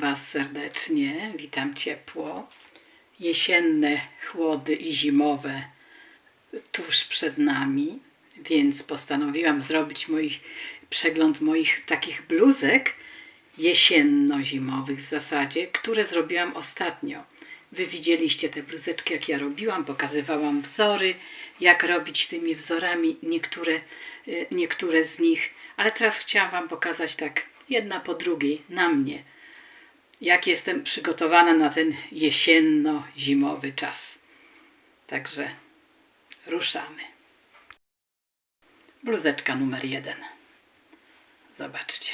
Was serdecznie, witam ciepło. Jesienne chłody i zimowe tuż przed nami, więc postanowiłam zrobić przegląd moich takich bluzek jesienno-zimowych w zasadzie, które zrobiłam ostatnio. Wy widzieliście te bluzeczki, jak ja robiłam, pokazywałam wzory, jak robić tymi wzorami niektóre, y, niektóre z nich, ale teraz chciałam Wam pokazać tak jedna po drugiej na mnie jak jestem przygotowana na ten jesienno-zimowy czas. Także ruszamy. Bluzeczka numer jeden. Zobaczcie.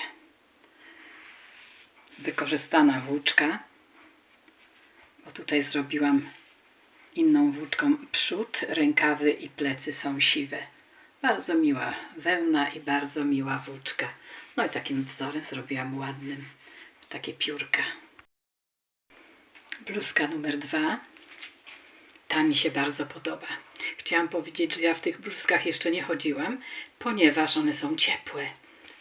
Wykorzystana włóczka, bo tutaj zrobiłam inną włóczką przód, rękawy i plecy są siwe. Bardzo miła wełna i bardzo miła włóczka. No i takim wzorem zrobiłam ładnym takie piórka. Bluzka numer dwa. Ta mi się bardzo podoba. Chciałam powiedzieć, że ja w tych bluzkach jeszcze nie chodziłam, ponieważ one są ciepłe.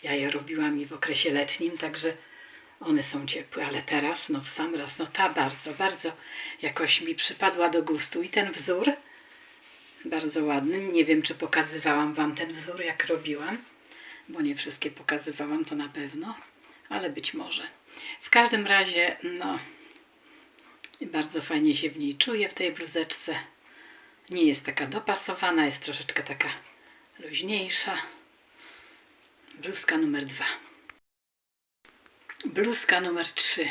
Ja je robiłam i w okresie letnim, także one są ciepłe, ale teraz, no w sam raz, no ta bardzo, bardzo jakoś mi przypadła do gustu. I ten wzór, bardzo ładny. Nie wiem, czy pokazywałam Wam ten wzór, jak robiłam, bo nie wszystkie pokazywałam, to na pewno, ale być może. W każdym razie, no, bardzo fajnie się w niej czuję, w tej bluzeczce. Nie jest taka dopasowana, jest troszeczkę taka luźniejsza. Bluzka numer dwa. Bluzka numer trzy.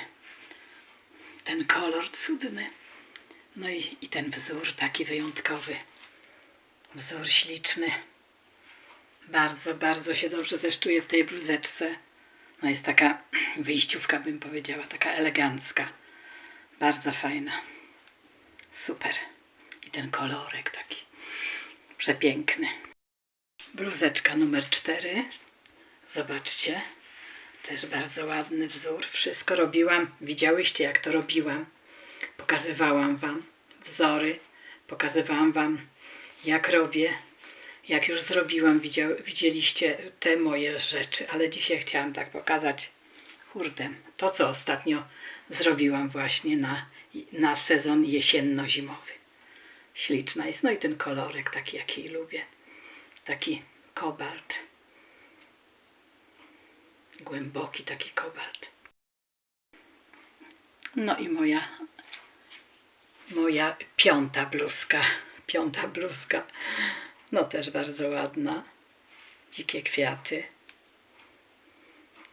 Ten kolor cudny. No i, i ten wzór taki wyjątkowy. Wzór śliczny. Bardzo, bardzo się dobrze też czuję w tej bluzeczce. No jest taka wyjściówka, bym powiedziała, taka elegancka. Bardzo fajna. Super. I ten kolorek taki przepiękny. Bluzeczka numer 4. Zobaczcie. Też bardzo ładny wzór. Wszystko robiłam. Widziałyście, jak to robiłam. Pokazywałam Wam wzory. Pokazywałam Wam, jak robię. Jak już zrobiłam, widział, widzieliście te moje rzeczy, ale dzisiaj chciałam tak pokazać, kurde, to co ostatnio zrobiłam właśnie na, na sezon jesienno-zimowy. Śliczna jest, no i ten kolorek taki, jaki lubię, taki kobalt, głęboki taki kobalt. No i moja, moja piąta bluzka, piąta bluzka. No też bardzo ładna. Dzikie kwiaty.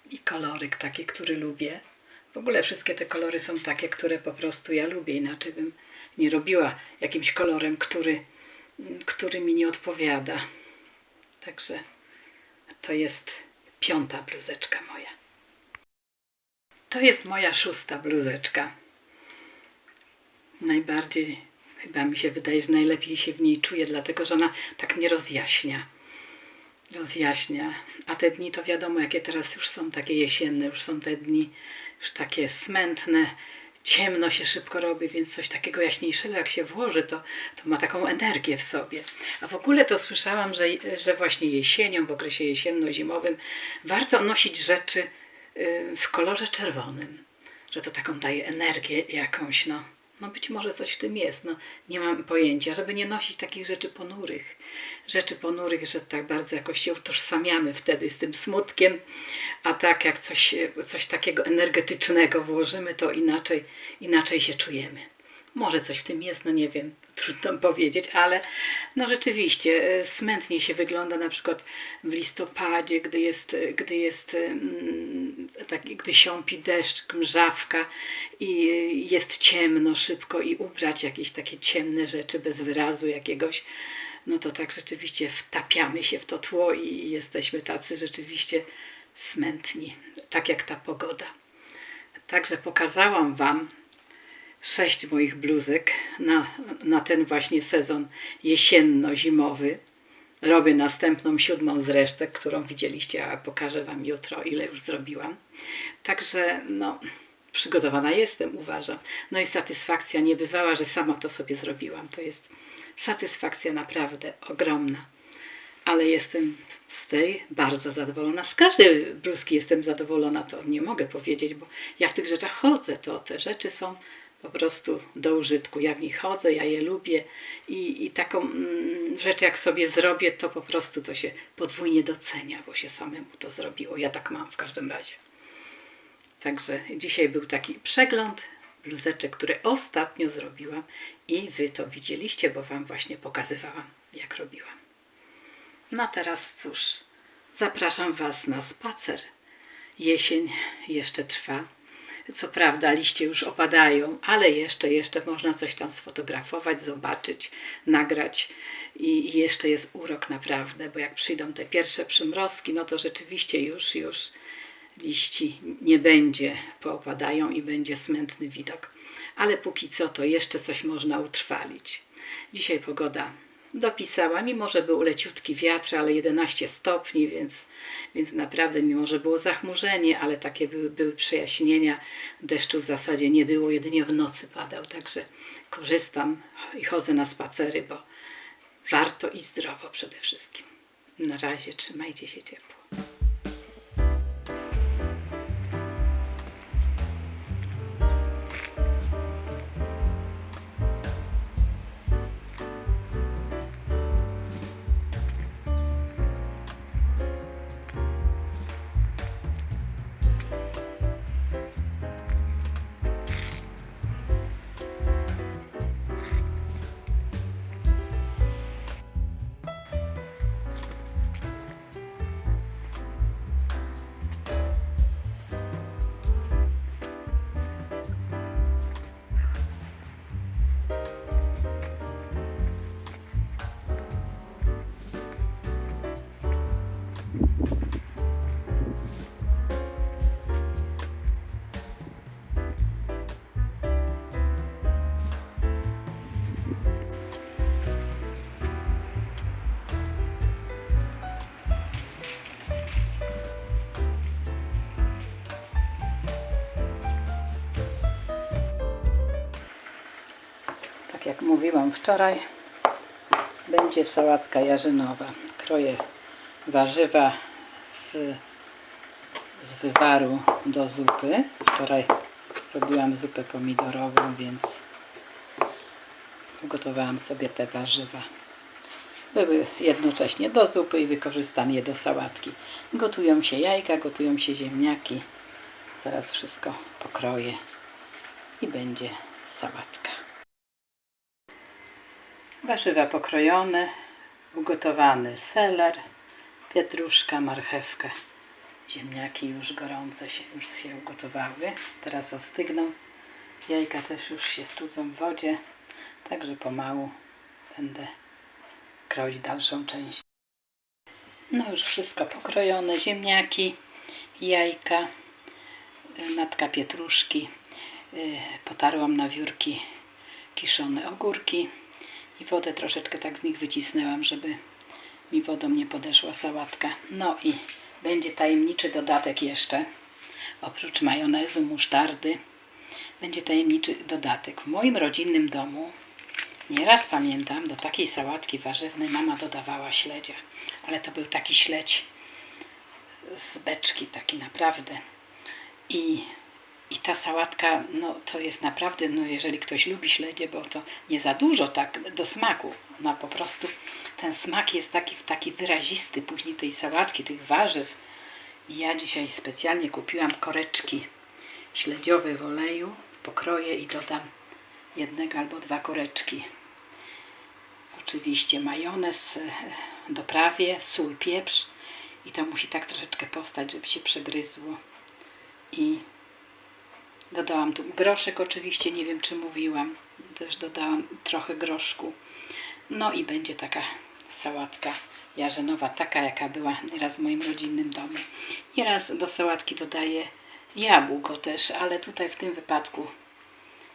I koloryk taki, który lubię. W ogóle wszystkie te kolory są takie, które po prostu ja lubię. Inaczej bym nie robiła jakimś kolorem, który, który mi nie odpowiada. Także to jest piąta bluzeczka moja. To jest moja szósta bluzeczka. Najbardziej Chyba mi się wydaje, że najlepiej się w niej czuję, dlatego że ona tak mnie rozjaśnia. Rozjaśnia. A te dni to wiadomo, jakie teraz już są takie jesienne, już są te dni już takie smętne, ciemno się szybko robi, więc coś takiego jaśniejszego jak się włoży, to, to ma taką energię w sobie. A w ogóle to słyszałam, że, że właśnie jesienią, w okresie jesienno-zimowym warto nosić rzeczy y, w kolorze czerwonym, że to taką daje energię jakąś, no. No być może coś w tym jest, no nie mam pojęcia, żeby nie nosić takich rzeczy ponurych, rzeczy ponurych, że tak bardzo jakoś się utożsamiamy wtedy z tym smutkiem, a tak jak coś, coś takiego energetycznego włożymy, to inaczej, inaczej się czujemy. Może coś w tym jest, no nie wiem, trudno powiedzieć, ale no rzeczywiście e, smętnie się wygląda na przykład w listopadzie, gdy jest, gdy jest mm, taki, gdy siąpi deszcz, mrzawka i jest ciemno szybko i ubrać jakieś takie ciemne rzeczy bez wyrazu jakiegoś, no to tak rzeczywiście wtapiamy się w to tło i jesteśmy tacy rzeczywiście smętni, tak jak ta pogoda. Także pokazałam Wam sześć moich bluzek na, na ten właśnie sezon jesienno-zimowy. Robię następną, siódmą z resztek, którą widzieliście, a pokażę Wam jutro, ile już zrobiłam. Także, no, przygotowana jestem, uważam. No i satysfakcja nie bywała, że sama to sobie zrobiłam. To jest satysfakcja naprawdę ogromna. ale jestem z tej bardzo zadowolona. Z każdej bluzki jestem zadowolona, to nie mogę powiedzieć, bo ja w tych rzeczach chodzę, to te rzeczy są po prostu do użytku. Ja w nich chodzę, ja je lubię i, i taką mm, rzecz jak sobie zrobię, to po prostu to się podwójnie docenia, bo się samemu to zrobiło. Ja tak mam w każdym razie. Także dzisiaj był taki przegląd bluzeczek, które ostatnio zrobiłam i Wy to widzieliście, bo Wam właśnie pokazywałam, jak robiłam. No a teraz cóż, zapraszam Was na spacer. Jesień jeszcze trwa. Co prawda liście już opadają, ale jeszcze, jeszcze można coś tam sfotografować, zobaczyć, nagrać i, i jeszcze jest urok naprawdę, bo jak przyjdą te pierwsze przymrozki, no to rzeczywiście już, już liści nie będzie, poopadają i będzie smętny widok. Ale póki co to jeszcze coś można utrwalić. Dzisiaj pogoda dopisała, mimo że był leciutki wiatr, ale 11 stopni, więc, więc naprawdę, mimo że było zachmurzenie, ale takie były, były przejaśnienia, deszczu w zasadzie nie było, jedynie w nocy padał, także korzystam i chodzę na spacery, bo warto i zdrowo przede wszystkim. Na razie trzymajcie się ciepło. Tak jak mówiłam wczoraj, będzie sałatka jarzynowa. Kroję warzywa z, z wywaru do zupy. Wczoraj robiłam zupę pomidorową, więc ugotowałam sobie te warzywa. Były jednocześnie do zupy i wykorzystam je do sałatki. Gotują się jajka, gotują się ziemniaki. Teraz wszystko pokroję i będzie sałatka. Warzywa pokrojone, ugotowany seler, pietruszka, marchewka. Ziemniaki już gorące się, już się ugotowały. Teraz ostygną. Jajka też już się studzą w wodzie. Także pomału będę kroić dalszą część. No już wszystko pokrojone. Ziemniaki, jajka, y, natka pietruszki. y, Potarłam na wiórki kiszone ogórki i wodę troszeczkę tak z nich wycisnęłam, żeby mi wodą nie podeszła sałatka. No i będzie tajemniczy dodatek jeszcze. Oprócz majonezu, musztardy, będzie tajemniczy dodatek. W moim rodzinnym domu nieraz pamiętam, do takiej sałatki warzywnej mama dodawała śledzia. Ale to był taki śledź z beczki, taki naprawdę. I i ta sałatka, no to jest naprawdę, no jeżeli ktoś lubi śledzie, bo to nie za dużo tak do smaku, no po prostu ten smak jest taki, taki wyrazisty później tej sałatki, tych warzyw. I ja dzisiaj specjalnie kupiłam koreczki śledziowe w oleju, pokroję i dodam jednego albo dwa koreczki. Oczywiście majonez e, doprawię, sól, pieprz i to musi tak troszeczkę postać, żeby się przegryzło. I Dodałam tu groszek oczywiście, nie wiem czy mówiłam. Też dodałam trochę groszku. No i będzie taka sałatka jarzynowa, taka jaka była nieraz w moim rodzinnym domu. Nieraz do sałatki dodaję jabłko też, ale tutaj w tym wypadku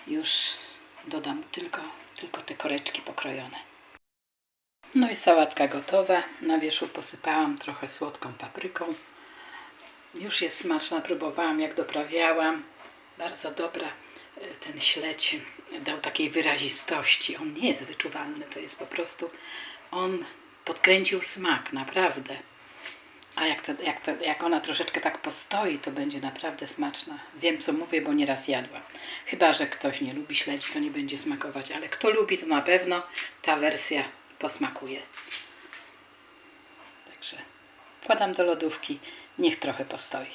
już dodam tylko, tylko te koreczki pokrojone. No i sałatka gotowa. Na wierzchu posypałam trochę słodką papryką. Już jest smaczna, próbowałam jak doprawiałam bardzo dobra. e, Ten śledź dał takiej wyrazistości. On nie jest wyczuwalny, to jest po prostu on podkręcił smak, naprawdę. A jak, to, jak, to, jak ona troszeczkę tak postoi, to będzie naprawdę smaczna. Wiem, co mówię, bo nieraz jadłam. Chyba, że ktoś nie lubi śledzi, to nie będzie smakować, ale kto lubi, to na pewno ta wersja posmakuje. Także wkładam do lodówki, niech trochę postoi.